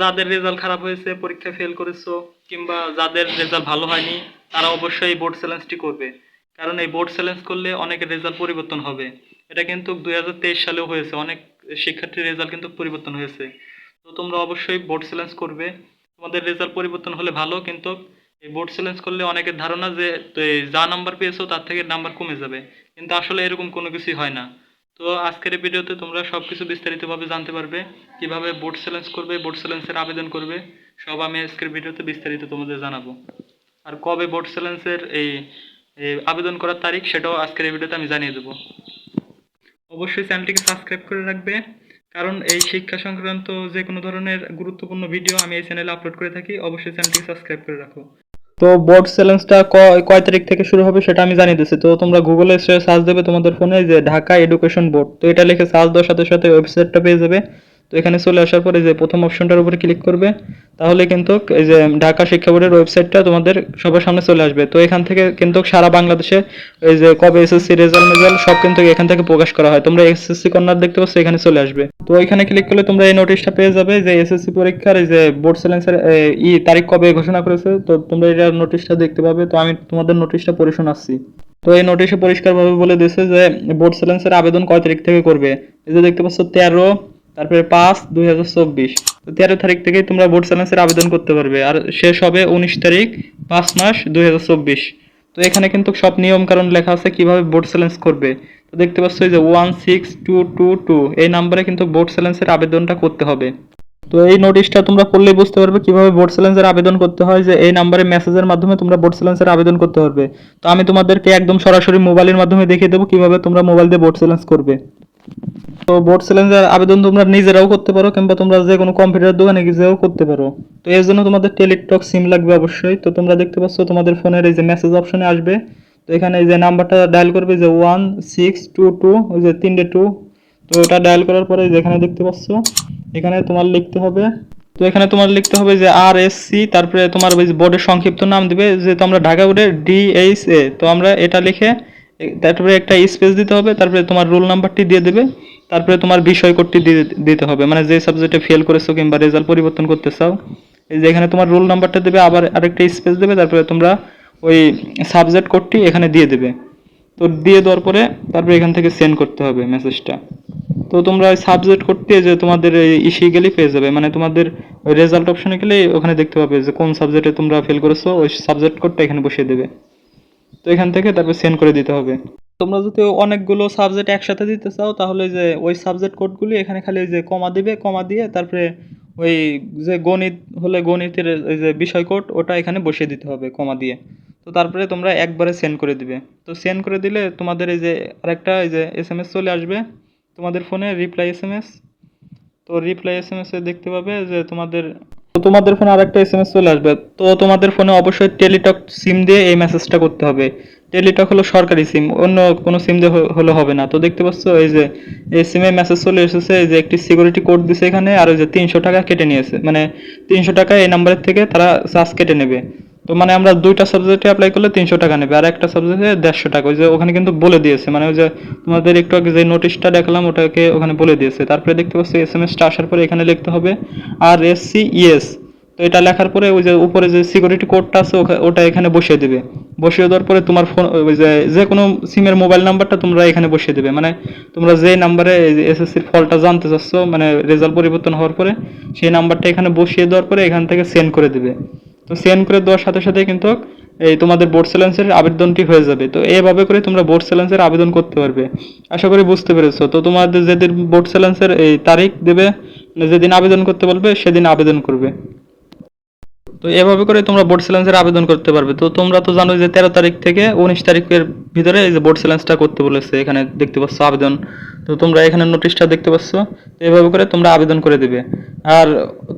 যাদের রেজাল্ট খারাপ হয়েছে, পরীক্ষা ফেল করেছ, কিংবা যাদের রেজাল্ট ভালো হয়নি, তারা অবশ্যই বোর্ড চ্যালেঞ্জটি করবে। কারণ এই বোর্ড চ্যালেঞ্জ করলে অনেকের রেজাল্ট পরিবর্তন হবে। এটা কিন্তু দুই হাজার তেইশ সালেও হয়েছে। অনেক শিক্ষার্থীর রেজাল্ট কিন্তু পরিবর্তন হয়েছে। তো তোমরা অবশ্যই বোর্ড চ্যালেঞ্জ করবে। তোমাদের রেজাল্ট পরিবর্তন হলে ভালো, কিন্তু এই বোর্ড চ্যালেঞ্জ করলে অনেকের ধারণা যে যা নাম্বার পেয়েছ, তার থেকে নাম্বার কমে যাবে। কিন্তু আসলে এরকম কোনো কিছুই হয় না। তো আজকের ভিডিওতে তোমরা সব কিছু বিস্তারিতভাবে জানতে পারবে, কীভাবে বোর্ড চ্যালেঞ্জ করবে বোর্ড চ্যালেঞ্জের আবেদন করবে, সব আমি আজকের ভিডিওতে বিস্তারিত তোমাদের জানাব। আর কবে বোর্ড চ্যালেঞ্জের এই আবেদন করার তারিখ সেটাও আজকের ভিডিওতে আমি জানিয়ে দেবো। অবশ্যই চ্যানেলটিকে সাবস্ক্রাইব করে রাখবে, কারণ এই শিক্ষা সংক্রান্ত যে কোনো ধরনের গুরুত্বপূর্ণ ভিডিও আমি এই চ্যানেলে আপলোড করে থাকি, অবশ্যই চ্যানেলটিকে সাবস্ক্রাইব করে রাখো। তো বোর্ড চ্যালেঞ্জটা কয় তারিখ থেকে শুরু হবে সেটা আমি জানিয়ে দিচ্ছি তো তোমরা গুগলে সার্চ দেবে তোমাদের ফোনে যে ঢাকা এডুকেশন বোর্ড তো এটা লিখে সার্চ দেওয়ার সাথে সাথে ওয়েবসাইটটা পেয়ে যাবে। তো এখানে চলে আসার পরে যে প্রথম অপশনটার উপরে ক্লিক করবে, তাহলে কিন্তু এই যে ঢাকা শিক্ষা বোর্ডের ওয়েবসাইটটা তোমাদের সবার সামনে চলে আসবে। তো এখান থেকে কিন্তু সারা বাংলাদেশে এই যে কবে এসএসসি রেজাল্ট মেজাল্ট সব কিন্তু এখান থেকে প্রকাশ করা হয়। তোমরা এসএসসি কর্নার দেখতে পাচ্ছ, এখানে চলে আসবে। তো এখানে ক্লিক করলে তোমরা এই নোটিশটা পেয়ে যাবে যে এসএসসি পরীক্ষার এই যে বোর্ড চ্যালেঞ্জের ই তারিখ কবে ঘোষণা করেছে, তো তোমরা এটা নোটিশটা দেখতে পাবে। তো আমি তোমাদের নোটিশটা পড়ে শোনাচ্ছি। তো এই নোটিশে পরিষ্কারভাবে বলে দিয়েছে যে বোর্ড চ্যালেঞ্জের আবেদন কয় তারিখ থেকে করবে? এই যে দেখতে পাচ্ছ, তেরো তারপরে পাঁচ দুই হাজার চব্বিশ। তো তেরো তারিখ থেকে তোমরা বোর্ড চ্যালেঞ্জের আবেদন করতে পারবে। আর শেষ হবে উনিশ তারিখ, পাঁচ মাস দুই চব্বিশ। তো এখানে কিন্তু সব নিয়ম কারণ লেখা আছে কীভাবে বোর্ড চ্যালেঞ্জ করবে। তো দেখতে পাচ্ছ যে one six two two two, এই নাম্বারে কিন্তু বোর্ড চ্যালেঞ্জের আবেদনটা করতে হবে। তো এই নোটিশটা তোমরা পড়লেই বুঝতে পারবে কীভাবে বোর্ড চ্যালেঞ্জের আবেদন করতে হয়, যে এই নাম্বারে মেসেজের মাধ্যমে তোমরা বোর্ড চ্যালেঞ্জের আবেদন করতে পারবে। তো আমি তোমাদেরকে একদম সরাসরি মোবাইলের মাধ্যমে দেখিয়ে দেবো কীভাবে তোমরা মোবাইল দিয়ে বোর্ড চ্যালেঞ্জ করবে। তো বোর্ড চ্যালেঞ্জের আবেদন তোমরা নিজেরাও করতে পারো কিংবা তোমরা যে কোনো কম্পিউটার দোকানে গিয়েও করতে পারো। তো এর জন্য তোমাদের টেলিটক সিম লাগবে অবশ্যই। তো তোমরা দেখতে পাচ্ছ তোমাদের ফোনের এই যে মেসেজ অপশনে আসবে। তো এখানে যে নাম্বারটা ডায়াল করবে যে ওয়ান সিক্স টু টু ওই যে তিনটে টু তো ওটা ডায়াল করার পরে যেখানে দেখতে পাচ্ছ, এখানে তোমার লিখতে হবে। তো এখানে তোমার লিখতে হবে যে আর এস সি তারপরে তোমার ওই বোর্ডের সংক্ষিপ্ত নাম দিবে যে আমরা ঢাকা বোর্ডের ডিএইচ এ তো আমরা এটা লিখে, তারপরে একটা স্পেস দিতে হবে, তারপরে তোমার রোল নাম্বারটি দিয়ে দেবে। তারপরে তোমার বিষয় দিয়ে দিতে হবে। মানে যে সাবজেক্টে ফেল করেছ কিংবা রেজাল্ট পরিবর্তন করতে চাও, এই যে এখানে তোমার রোল নাম্বারটা দেবে, আবার আরেকটা স্পেস দেবে, তারপরে তোমরা ওই সাবজেক্ট কোডটি এখানে দিয়ে দেবে। তো দিয়ে দেওয়ার পরে তারপরে এখান থেকে সেন্ড করতে হবে মেসেজটা তো তোমরা ওই সাবজেক্ট করতে যে তোমাদের ইসি গেলেই পেয়ে যাবে। মানে তোমাদের ওই রেজাল্ট অপশনে গেলে ওখানে দেখতে পাবে যে কোন সাবজেক্টে তোমরা ফেল করেছ, ওই সাবজেক্ট কোডটা এখানে বসিয়ে দেবে। তো এখান থেকে তারপর সেন্ড করে দিতে হবে। তোমরা যদি অনেকগুলো সাবজেক্ট একসাথে দিতে চাও, তাহলে যে ওই সাবজেক্ট কোডগুলি এখানে খালি যে কমা দিবে কমা দিয়ে তারপরে ওই যে গণিত হলে গণিতের ওই যে বিষয় কোড ওটা এখানে বসিয়ে দিতে হবে কমা দিয়ে। তো তারপরে তোমরা একবারে সেন্ড করে দিবে। তো সেন্ড করে দিলে তোমাদের এই যে আরেকটা এই যে এস এম এস চলে আসবে। তোমাদের ফোনে রিপ্লাই এস এম এস তো রিপ্লাই এস এম এস দেখতে পাবে যে তোমাদের তো তোমাদের ফোনে আরেকটা এস এম এস চলে আসবে। তো তোমাদের ফোনে অবশ্যই টেলিটক সিম দিয়ে এই মেসেজটা করতে হবে। টেলিটক হলো সরকারি সিম অন্য কোনো সিম দিয়ে হলে হবে না। তো দেখতে পাচ্ছ, এই যে এই সিমে মেসেজ চলে এসেছে, এই যে একটি সিকিউরিটি কোড দিছে এখানে, আর ওই যে তিনশো টাকা কেটে নিয়েছে। মানে তিনশো টাকা এই নাম্বারের থেকে তারা চার্জ কেটে নেবে। তো মানে আমরা দুইটা সাবজেক্টে অ্যাপ্লাই করলে তিনশো টাকা নেবে, আর একটা সাবজেক্টে দেড়শো টাকা। ওই যে ওখানে কিন্তু বলে দিয়েছে মানে ওই যে তোমাদের একটু আগে যে নোটিশটা দেখালাম, ওটাকে ওখানে বলে দিয়েছে। তারপরে দেখতে পাচ্ছি এস এম এসটা আসার পরে এখানে লিখতে হবে আর এস সি ইএস। তো এটা লেখার পরে ওই যে উপরে যে সিকিউরিটি কোডটা আছে ওটা এখানে বসিয়ে দেবে। বসিয়ে দেওয়ার পরে তোমার ফোন ওই যে যে কোনো সিমের মোবাইল নাম্বারটা তোমরা এখানে বসিয়ে দেবে। মানে তোমরা যে নাম্বারে এসএসসির ফলটা জানতে চাচ্ছ মানে রেজাল্ট পরিবর্তন হওয়ার পরে, সেই নাম্বারটা এখানে বসিয়ে দেওয়ার পরে এখান থেকে সেন্ড করে দেবে। তো সেন্ড করে দেওয়ার সাথে সাথে কিন্তু এই তোমাদের বোর্ড চ্যালেঞ্জের আবেদনটি হয়ে যাবে। তো এইভাবে করে তোমরা বোর্ড চ্যালেঞ্জের আবেদন করতে পারবে। আশা করি বুঝতে পেরেছ। তো তোমাদের যেদিন বোর্ড চ্যালেঞ্জের এই তারিখ দেবে, যেদিন আবেদন করতে বলবে, সেদিন আবেদন করবে। তো এভাবে করে তোমরা বোর্ড চ্যালেঞ্জের আবেদন করতে পারবে। তো তোমরা তো জানো যে তেরো তারিখ থেকে উনিশ তারিখের ভিতরে এই যে বোর্ড চ্যালেঞ্জটা করতে বলেছে, এখানে দেখতে পাচ্ছ আবেদন। তো তোমরা এখানে নোটিশটা দেখতে পাচ্ছ। তো এভাবে করে তোমরা আবেদন করে দেবে। আর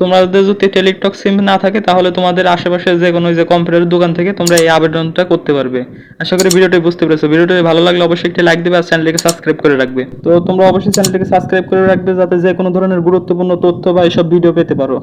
তোমাদের যদি টেলিটক সিম না থাকে, তাহলে তোমাদের আশেপাশে যে কোনো যে কম্পিউটার দোকান থেকে তোমরা এই আবেদনটা করতে পারবে। আশা করি ভিডিওটি বুঝতে পেরেছ। ভিডিওটি ভালো লাগলে অবশ্যই একটি লাইক দেবে আর চ্যানেলটিকে সাবস্ক্রাইব করে রাখবে। তো তোমরা অবশ্যই চ্যানেলটিকে সাবস্ক্রাইব করে রাখবে যাতে যে কোনো ধরনের গুরুত্বপূর্ণ তথ্য বা এইসব ভিডিও পেতে পারো।